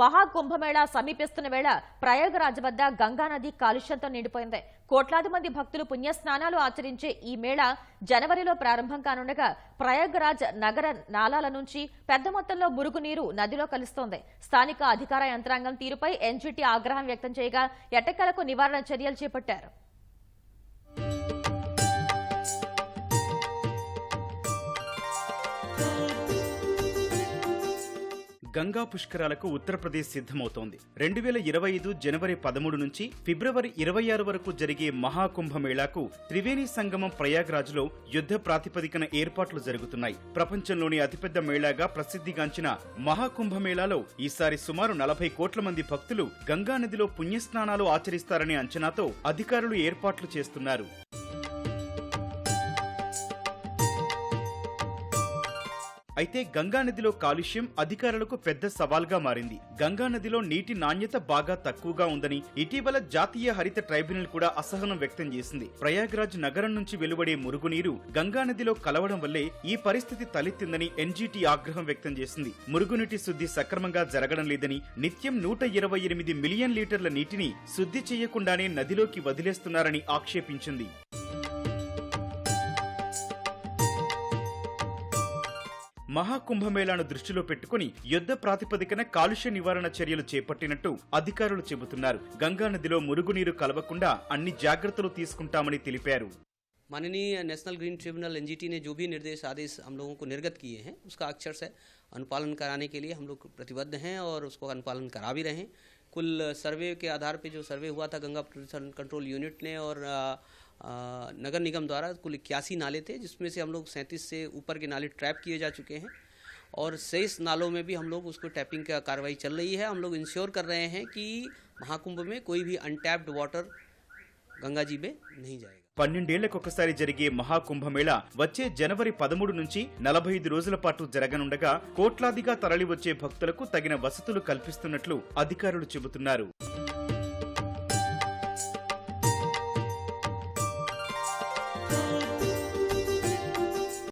మహాకుంభమేళా సమీపిస్తున్న వేళ ప్రయాగరాజ్ వద్ద గంగానది కాలుష్యంతో నిండిపోయింది. కోట్లాది మంది భక్తులు పుణ్యస్నానాలు ఆచరించే ఈ మేళ జనవరిలో ప్రారంభం కానుండగా ప్రయాగరాజ్ నగర నాలాల నుంచి పెద్ద మొత్తంలో మురుగునీరు నదిలో కలుస్తోంది. స్థానిక అధికార యంత్రాంగం తీరుపై ఎన్జీటీ ఆగ్రహం వ్యక్తం చేయగా ఎటకలకు నివారణ చర్యలు చేపట్టారు. గంగా పుష్కరాలకు ఉత్తరప్రదేశ్ సిద్ధమవుతోంది. రెండు వేల ఇరవై ఐదు జనవరి పదమూడు నుంచి ఫిబ్రవరి ఇరవై ఆరు వరకు జరిగే మహాకుంభమేళాకు త్రివేణి సంగమం ప్రయాగ్రాజ్లో యుద్ధ ప్రాతిపదికన ఏర్పాట్లు జరుగుతున్నాయి. ప్రపంచంలోని అతిపెద్ద మేళాగా ప్రసిద్ధిగాంచిన మహాకుంభమేళాలో ఈసారి సుమారు నలభై కోట్ల మంది భక్తులు గంగా నదిలో పుణ్యస్నానాలు ఆచరిస్తారనే అంచనాతో అధికారులు ఏర్పాట్లు చేస్తున్నారు. అయితే గంగా నదిలో కాలుష్యం అధికారులకు పెద్ద సవాల్గా మారింది. గంగా నదిలో నీటి నాణ్యత బాగా తక్కువగా ఉందని ఇటీవల జాతీయ హరిత ట్రైబ్యునల్ కూడా అసహనం వ్యక్తం చేసింది. ప్రయాగ్రాజ్ నగరం నుంచి వెలువడే మురుగునీరు గంగా నదిలో కలవడం వల్లే ఈ పరిస్థితి తలెత్తిందని ఎన్జీటీ ఆగ్రహం వ్యక్తం చేసింది. మురుగునీటి శుద్ధి సక్రమంగా జరగడం లేదని నిత్యం నూట ఇరవై ఎనిమిది మిలియన్ లీటర్ల నీటిని శుద్ధి చేయకుండానే నదిలోకి వదిలేస్తున్నారని ఆక్షేపించింది. మహాకుంభమేళాను దృష్టిలో పెట్టుకుని యుద్ధ ప్రాతిపదికన కాలుష్య నివారణ చర్యలు చేపట్టినట్టు అధికారులు చెబుతున్నారు గంగా నదిలో మురుగునీరు కలవకుండా అన్ని జాగ్రత్తలు తీసుకుంటామని తెలిపారు माननीय नेशनल ग्रीन ट्रिब्यूनल एनजीटी ने जो भी निर्देश आदेश हम लोगों को निर्गत किए हैं उसका अक्षर से अनुपालन कराने के लिए हम लोग प्रतिबद्ध हैं और उसको अनुपालन करा भी रहे हैं कुल सर्वे के आधार पे जो सर्वे हुआ था गंगा प्रदूषण कंट्रोल यूनिट ने और आ, आ, नगर निगम द्वारा कुल इक्यासी नाले थे जिसमें से हम लोग सैंतीस से ऊपर के नाले ट्रैप किए जा चुके हैं और शेष नालों में भी हम लोग उसको टैपिंग का कार्रवाई चल रही है हम लोग इंश्योर कर रहे हैं कि महाकुंभ में कोई भी अनटैप्ड वाटर गंगा जी में नहीं जाएगा పన్నెండేళ్లకొకసారి జరిగే మహాకుంభమేళ వచ్చే జనవరి పదమూడు నుంచి నలభై ఐదు రోజుల పాటు జరగనుండగా కోట్లాదిగా తరలివచ్చే భక్తులకు తగిన వసతులు కల్పిస్తున్నట్లు అధికారులు చెబుతున్నారు